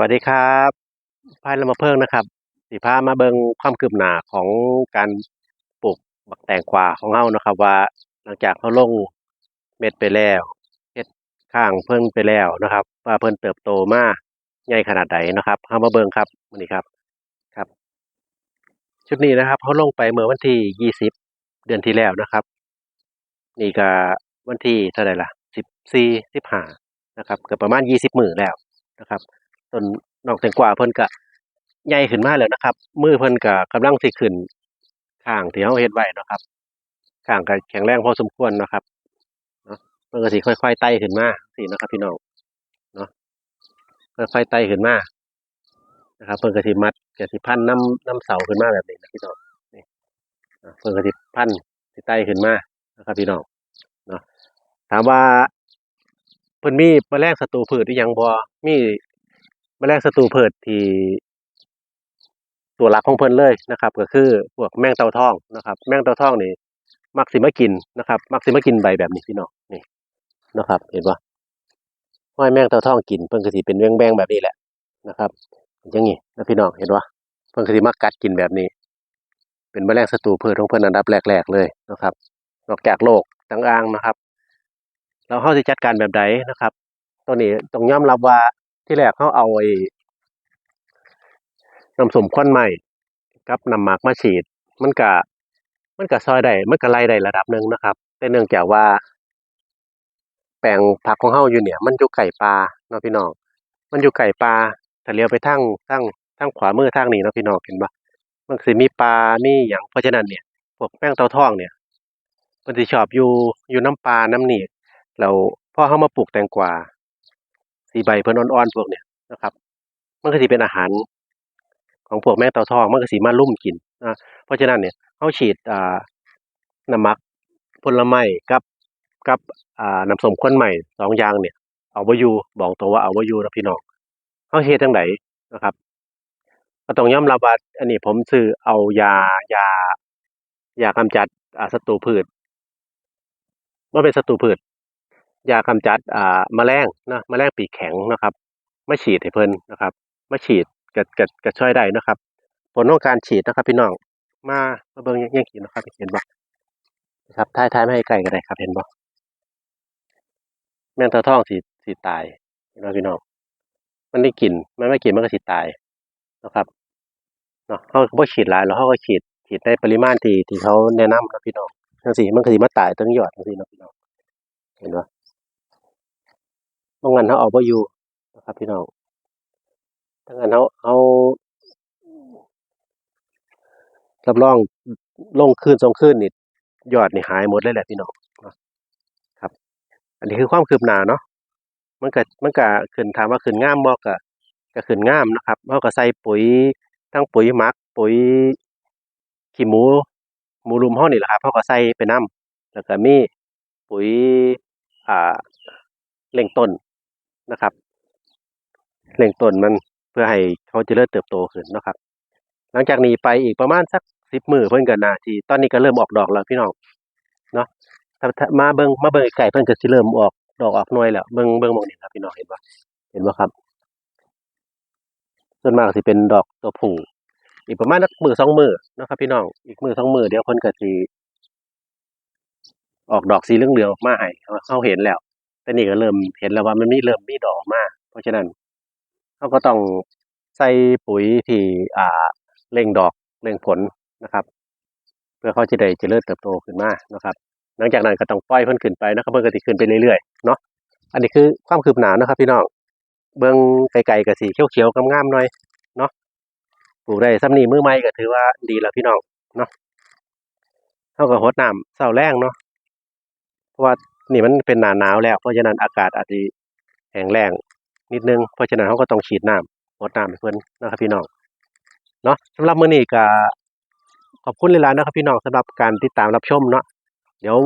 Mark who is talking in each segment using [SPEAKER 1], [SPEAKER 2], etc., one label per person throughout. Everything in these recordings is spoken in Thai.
[SPEAKER 1] วัสดีครับพายเรามาเพิ่งนะครับสิพามาเบิงความคืบหน้าของการปลูกบักแตงกวาของเฮานะครับ ว่าหลังจากเขาลงเม็ดไปแล้วเฮ็ดข้างเพิ่นไปแล้วนะครับ ว่าเพิ่นเติบโตมาใหญ่ขนาดใดนนะครับเฮามาเบิงครับมื้อนี้ครับครับ ชุดนี้นะครับเขาลงไปเมื่อวันที่20เดือนที่แล้วนะครับ นี่ก็วันที่เท่าไหร่ล่ะ14 15นะครับเก็ประมาณ20มื้อแล้วนะครับ ต้นนอกแตงกวาเพิ่นก็ใหญ่ขึ้นมาแล้วนะครับ มือเพิ่นก็กำลังสิขึ้นข้างที่เฮาเฮ็ดไว้นะครับข้างก็แข็งแรงพอสมควรนะครับเนาะเพิ่นก็สิค่อยๆไต่ขึ้นมาสินะครับ พี่น้องเนาะค่อยๆไต่ขึ้นมานะครับเพิ่นก็สิมัดก็สิพันน้ำน้ำเสาขึ้นมาแบบนี้นะพี่น้องนี่เพิ่นก็สิพันสิไต่ขึ้นมานะครับ พี่น้องเนาะถามว่าเพิ่นมีแมลงศัตรูพืชอีหยังบ่มี แมลงศัตรูพืชที่ตัวหลักของเพิ่นเลยนะครับ ก็คือพวกแมงเต่าทองนะครับ แมงเต่าทองนี่มักสิมากินนะครับ มักสิมากินใบแบบนี้พี่น้องนี่นะครับ เห็นบ่ห้อยแมงเต่าทองกินเพิ่นก็สิเป็นแบงๆแบบนี้แหละนะครับอย่างงี้นะพี่น้องเห็นบ่เพิ่นก็สิมากัดกินแบบนี้ เป็นแมลงศัตรูพืชของเพิ่นอันดับแรกๆเลยนะครับ นอกจากโรคต่างๆนะครับแล้วเฮาสิจัดการแบบใดนะครับ ตัวนี้ต้องยอมรับว่า ที่แรกเขาเอาไอ้น้ำสมควันไหม้กับน้ำหมักมาฉีด มันก็มันก็ซอยได้มันก็ไล่ได้ระดับหนึ่งนะครับแต่เนื่องจากว่า แปลงผักของเฮาอยู่เนี่ย มันอยู่ไกลป่าเนาะพี่น้องมันอยู่ไกลป่าถ้าเลี้ยวไปทางทางทางขวามือทางนี้เนาะพี่น้องเห็นบ่มันสิมีป่ามีหยังเพราะฉะนั้นเนี่ยพวกแป้งเตาทองเนี่ยเพิ่นสิชอบอยู่อยู่น้ำปลาน้ำนี่แล้วพอเฮามาปลูกแตงกวา สีใบเพิ่อนอ่อนๆพวกเนี้ยนะครับ มันก็สิเป็นอาหารของพวกแมงเต่าทองมันก็สิมาลุ่มกินนะเพราะฉะนั้นเนี่ยเฮาฉีดอ่าน้ำมักผลไม้กับกับอ่าน้ำสมควันใหม่สองอย่างเนี่ย เอาบ่อยู่บอกตรงว่าเอาบ่อยู่นะพี่น้องเฮาเฮ็ดจังไดนะครับก็ต้องยอมรับว่าอันนี้ผมซื้อเอายายายากำจัดอ่าศัตรูพืชบ่าเป็นศัตรูพืช ยากำจัดอ่าแมลงนะแมลงปีกแข็งนะครับมาฉีดให้เพิ่นนะครับมาฉีดก็ก็ก็ช่วยได้นะครับ ผลของการฉีดนะครับ พี่น้องมามาเบิ่งย่งๆกินะครับเห็นบ่นะครับท้ายๆมาให้ใกล้ก็ได้ครับเห็นบ่แมงต่าทองสิสิตายเห็นบ่พี่น้องมันได้กินมันไม่กินมันก็สิตายนะครับเนาะเฮาก็บ่ฉีดหลายหรอกเฮาก็ฉีดฉีดในปริมาณที่ที่เขาแนะนำนะพี่น้องจังซี่มันก็สิมาตายทั้งยอดจังซี่นะพี่น้องเห็น บ่บ่งั้นเราเอาบ่อยู่นะครับพี่น้องถ้างั้นเราเอารับรองลงคืน2คืนนี่ยอดนี่หายหมดเลยแหละพี่น้องนะครับ อันนี้คือความคืบหน้าเนาะมันก็มันก็ขึ้นถามว่าขึ้นง่ามบ่ก็ก็ขึ้นง่ามนะครับเราก็ใส่ปุ๋ยทั้งปุ๋ยหมัก ปุ๋ยขี้หมูหมูรุมเรานี่แหละครับเราก็ใส่ไปน้ำแล้วก็มีปุ๋ยอ่าเร่งต้น นะครับเร่งต้นมันเพื่อให้เขาจะเริญเติบโตขึ้นนะครับ หลังจากนี้ไปอีกประมาณสัก10มื้อเพิ่นก็น่าสิตอนนี้ก็เริ่มออกดอกแล้วพี่น้องเนาะมาเบิงมาเบิงใกล้ๆเพิ่นก็สิเริ่มออกดอกออกหน่วยแล้วเบิงเบิงมองนี้ครับพี่น้องเห็นบ่เห็นบ่ครับส่วนมากสิเป็นดอกตัวผู้อีกประมาณสักมื้อ2มื้อนะครับพี่น้องอีกมื้อ2มื้อเดี๋ยวเพิ่นก็สิออกดอกสีเหลืองๆออกมาให้เราเห็นแล้ว แต่นี่ก็เริ่มเห็นแล้วว่ามันมีเริ่มมีดอกออกเพราะฉะนั้นเราก็ต้องใส่ปุ๋ยที่อ่าเร่งดอกเร่งผลนะครับ เพื่อเขาจะได้เจริญเติบโตขึ้นมานะครับ หลังจากนั้นก็ต้องปล่อยเพิ่นขึ้นไปนะครับเพิ่นก็สิขึ้นไปเรื่อยๆเนาะอันนี้คือความคืบหน้านะครับ พี่น้องเบิ่งไกลๆก็สิเขียวๆงามๆหน่อยเนาะปลูกได้ส่ำนี้มือใหม่ก็ถือว่าดีแล้วพี่น้องเนาะเราก็รดน้ำเช้าแลงเนาะเพราะว่า นี่มันเป็นหนาหนาวแล้ว เพราะฉะนั้นอากาศอาจสิแห้งแล้งนิดนึง เพราะฉะนั้นเราก็ต้องฉีดน้ำรดน้ำให้เพิ่นนะครับพี่น้อง เนาะสำหรับมื้อนี้ก็ขอบคุณหลายๆนะครับพี่น้องสำหรับการติดตามรับชมเนาะ เดี๋ยว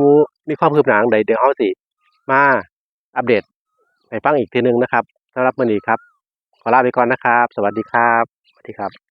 [SPEAKER 1] มีความคืบหน้าจั่งใดเดี๋ยวเราสิ มาอัปเดตให้ฟังอีกทีนึงนะครับสำหรับมื้อนี้ครับ ขอลาไปก่อนนะครับ สวัสดีครับ สวัสดีครับ